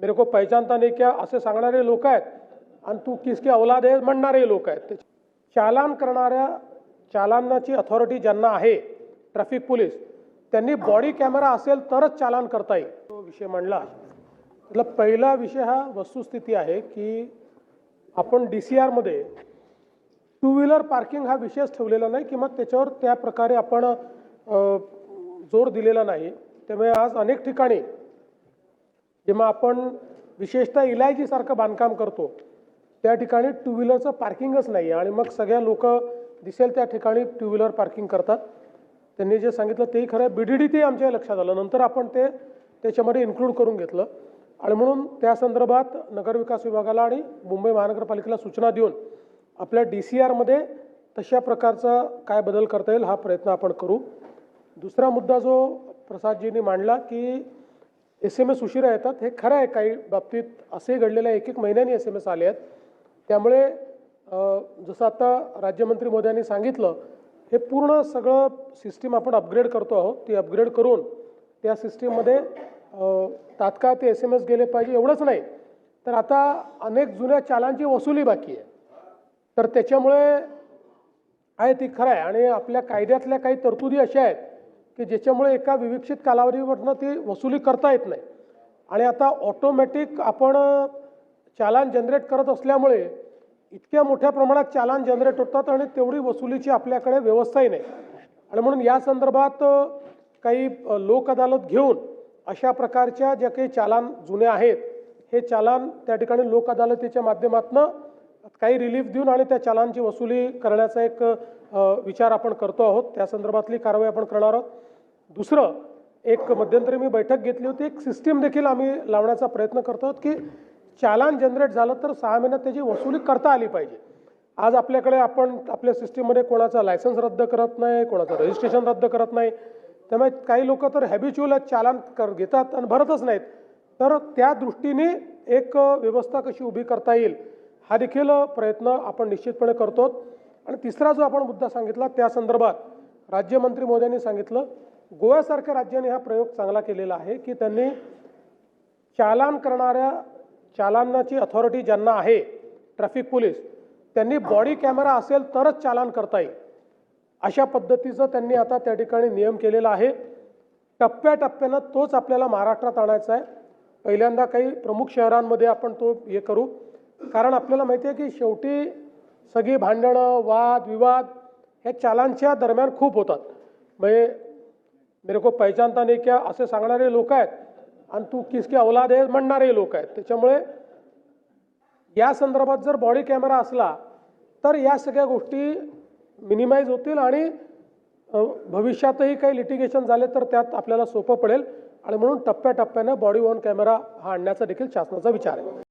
मेरे को पहचानता नाही क्या? असे सांगणारे लोक आहेत. आणि तू किसके औलाद आहे म्हणणारे लोक आहेत. चालान करणाऱ्या चालानाची अथॉरिटी ज्यांना आहे ट्रॅफिक पोलीस त्यांनी बॉडी कॅमेरा असेल तरच चालान करता येईल. तो विषय म्हणला मतलब पहिला विषय हा वस्तुस्थिती आहे की आपण डी सी आरमध्ये टू व्हीलर पार्किंग हा विषयच ठेवलेला नाही किंवा त्याच्यावर त्या प्रकारे आपण जोर दिलेला नाही. त्यामुळे आज अनेक ठिकाणी जेव्हा आपण विशेषतः इलायचीसारखं बांधकाम करतो त्या ठिकाणी टू व्हीलरचं पार्किंगच नाही आहे आणि मग सगळ्या लोक दिसेल त्या ठिकाणी टू व्हीलर पार्किंग करतात. त्यांनी जे सांगितलं तेही खरं आहे. बी डी डी ते आमच्या लक्षात आलं. नंतर आपण ते त्याच्यामध्ये इन्क्लूड करून घेतलं. आणि म्हणून त्या संदर्भात नगरविकास विभागाला आणि मुंबई महानगरपालिकेला सूचना देऊन आपल्या डी सी आरमध्ये तशा प्रकारचा काय बदल करता येईल हा प्रयत्न आपण करू. दुसरा मुद्दा जो प्रसादजींनी मांडला की एस एम एस उशिरा येतात. हे खरं आहे काही बाबतीत असे घडलेल्या एक एक महिन्याने एस एम एस आले आहेत. त्यामुळे जसं आता राज्यमंत्री मोदयांनी सांगितलं हे पूर्ण सगळं सिस्टीम आपण अपग्रेड करतो आहोत. ती अपग्रेड करून त्या सिस्टीममध्ये तात्काळ ते एस एम एस गेले पाहिजे एवढंच नाही. तर आता अनेक जुन्या चालांची वसुली बाकी आहे. तर त्याच्यामुळे आहे ती खरं आहे. आणि आपल्या कायद्यातल्या काही तरतुदी अशा आहेत की ज्याच्यामुळे एका विविक्षित कालावधीवरनं ती वसुली करता येत नाही. आणि आता ऑटोमॅटिक आपण चालान जनरेट करत असल्यामुळे इतक्या मोठ्या प्रमाणात चालान जनरेट होतात आणि तेवढी वसुलीची आपल्याकडे व्यवस्थाही नाही. आणि म्हणून या संदर्भात काही लोक अदालत घेऊन अशा प्रकारच्या ज्या काही चालान जुने आहेत हे चालान त्या ठिकाणी लोक अदालतीच्या माध्यमातून काही रिलीफ देऊन आणि त्या चालांची वसुली करण्याचा एक विचार आपण करतो आहोत. त्या संदर्भातली कारवाई आपण करणार आहोत. दुसरं एक मध्यंतरी मी बैठक घेतली होती. एक सिस्टीम देखील आम्ही लावण्याचा प्रयत्न करतो आहोत की चालान जनरेट झालं तर सहा महिन्यात त्याची वसुली करता आली पाहिजे. आज आपल्याकडे आपण आपल्या सिस्टीममध्ये कोणाचा लायसन्स रद्द करत नाही कोणाचं रजिस्ट्रेशन रद्द करत नाही. त्यामुळे काही लोक तर हॅबिच्युअल चालान कर घेतात आणि भरतच नाहीत. तर त्या दृष्टीने एक व्यवस्था कशी उभी करता येईल? हा देखील प्रयत्न आपण निश्चितपणे करतो आणि तिसरा जो आपण मुद्दा सांगितला त्या संदर्भात राज्यमंत्री मोदयांनी सांगितलं गोव्यासारख्या राज्याने हा प्रयोग चांगला केलेला आहे की त्यांनी चालान करणाऱ्या चालानाची अथॉरिटी ज्यांना आहे ट्रॅफिक पोलीस त्यांनी बॉडी कॅमेरा असेल तरच चालान करता येईल. अशा पद्धतीचं त्यांनी आता त्या ठिकाणी नियम केलेला आहे. टप्प्याटप्प्यानं तोच आपल्याला महाराष्ट्रात आणायचा आहे. पहिल्यांदा काही प्रमुख शहरांमध्ये आपण तो हे करू. कारण आपल्याला माहिती आहे की शेवटी सगळी भांडणं वाद विवाद हे चालांच्या दरम्यान खूप होतात. म्हणजे मेरे को पहचानता नाही क्या? असे सांगणारे लोक आहेत आणि तू किसके औलाद आहे म्हणणारे लोक आहेत. त्याच्यामुळे या संदर्भात जर बॉडी कॅमेरा असला तर या सगळ्या गोष्टी मिनिमाइज होतील आणि भविष्यातही काही लिटिगेशन झाले तर त्यात आपल्याला सोपं पडेल. आणि म्हणून टप्प्याटप्प्यानं बॉडी वॉन कॅमेरा हा आणण्याचा देखील शासनाचा विचार आहे.